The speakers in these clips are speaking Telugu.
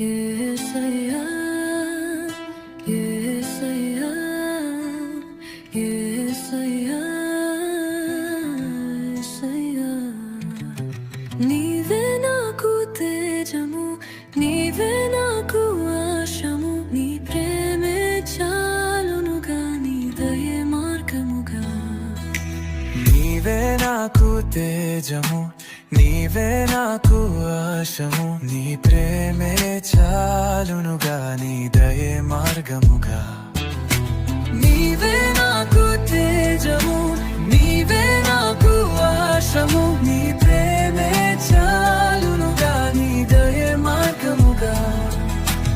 예수야 예수야 예수야 예수야 네 నీవే నాకు తేజము నీవే నాకు ఆశము. నీ ప్రేమే చాలునుగా నీ దయే మార్గముగా. నీవే నాకు తేజము నీవే నాకు ఆశము. నీ ప్రేమే చాలునుగా నీ దయే మార్గముగా.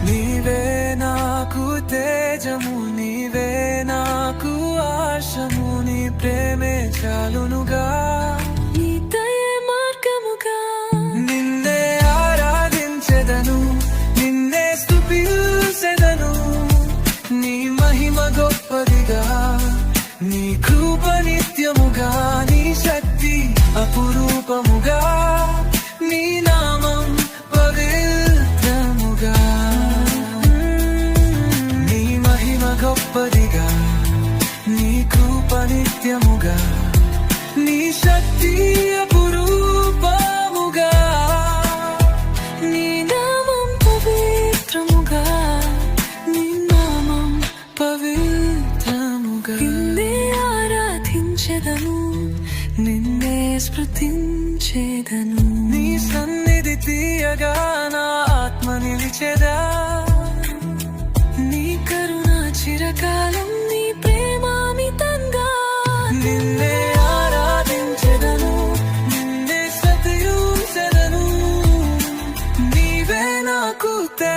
నీవే నాకు తేజము నీవే నాకు ఆశము. ప్రేమే చాలునుగా. మార్గముగా. నిన్నే ఆరాధించెదను నిన్నే స్తుతించెదను నీ మహిమ గొప్పదిగా నీ కృప నిత్యముగా నీ శక్తి అపురూపముగా నీ నామం పవిత్రముగా. నీ మహిమ గొప్పదిగా నిత్యముగా నీ శక్తి అపురూపముగా నీ నామం పవిత్రముగా నీ నామం పవిత్రముగా. నిన్నే ఆరాధించెదను నిన్నే స్మృతించేదను. నీ సన్నిధి తీయగా నా ఆత్మ నిలిచెదా? నిన్నే ఆరాధించెదను నిన్నే సతయుంచెదను. నీవే నాకు తే